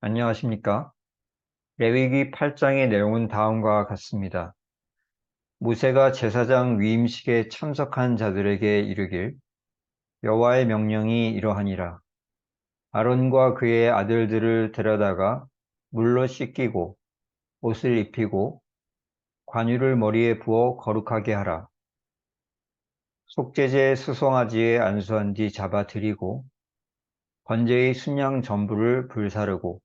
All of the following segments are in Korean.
안녕하십니까? 레위기 8장의 내용은 다음과 같습니다. 모세가 제사장 위임식에 참석한 자들에게 이르길 여호와의 명령이 이러하니라. 아론과 그의 아들들을 데려다가 물로 씻기고 옷을 입히고 관유를 머리에 부어 거룩하게 하라. 속죄제 수송아지에 안수한 뒤 잡아 들이고 번제의 순양 전부를 불사르고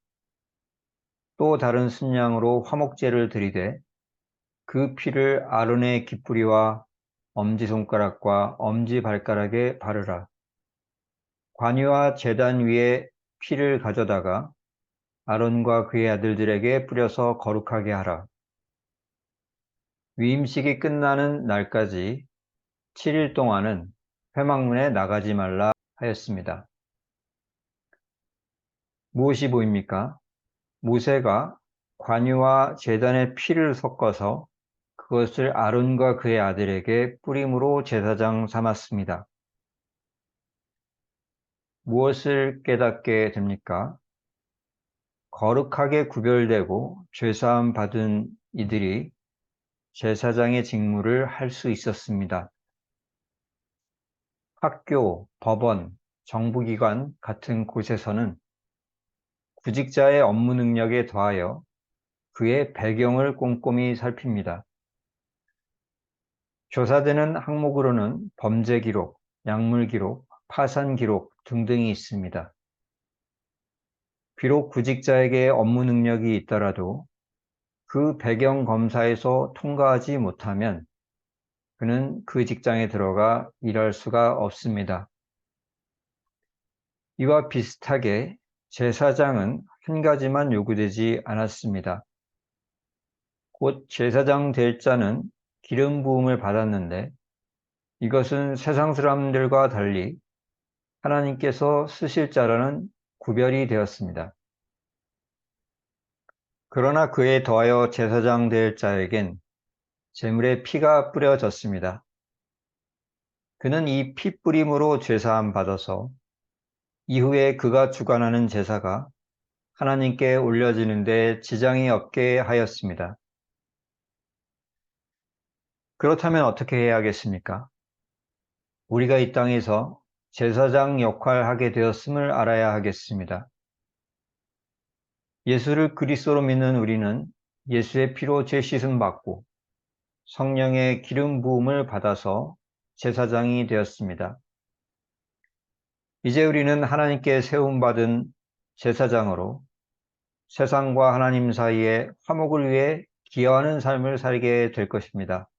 또 다른 순양으로 화목제를 드리되 그 피를 아론의 깃뿌리와 엄지손가락과 엄지발가락에 바르라. 관유와 제단 위에 피를 가져다가 아론과 그의 아들들에게 뿌려서 거룩하게 하라. 위임식이 끝나는 날까지 7일 동안은 회막문에 나가지 말라 하였습니다. 무엇이 보입니까? 모세가 관유와 제단의 피를 섞어서 그것을 아론과 그의 아들에게 뿌림으로 제사장 삼았습니다. 무엇을 깨닫게 됩니까? 거룩하게 구별되고 죄사함 받은 이들이 제사장의 직무를 할 수 있었습니다. 학교, 법원, 정부기관 같은 곳에서는 구직자의 업무 능력에 더하여 그의 배경을 꼼꼼히 살핍니다. 조사되는 항목으로는 범죄 기록, 약물 기록, 파산 기록 등등이 있습니다. 비록 구직자에게 업무 능력이 있더라도 그 배경 검사에서 통과하지 못하면 그는 그 직장에 들어가 일할 수가 없습니다. 이와 비슷하게 제사장은 한 가지만 요구되지 않았습니다. 곧 제사장 될 자는 기름 부음을 받았는데 이것은 세상 사람들과 달리 하나님께서 쓰실 자라는 구별이 되었습니다. 그러나 그에 더하여 제사장 될 자에겐 재물의 피가 뿌려졌습니다. 그는 이 피 뿌림으로 죄사함 받아서 이후에 그가 주관하는 제사가 하나님께 올려지는데 지장이 없게 하였습니다. 그렇다면 어떻게 해야겠습니까? 우리가 이 땅에서 제사장 역할 하게 되었음을 알아야 하겠습니다. 예수를 그리스도로 믿는 우리는 예수의 피로 죄 씻음 받고 성령의 기름 부음을 받아서 제사장이 되었습니다. 이제 우리는 하나님께 세움받은 제사장으로 세상과 하나님 사이에 화목을 위해 기여하는 삶을 살게 될 것입니다.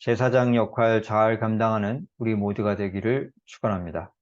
제사장 역할 잘 감당하는 우리 모두가 되기를 축원합니다.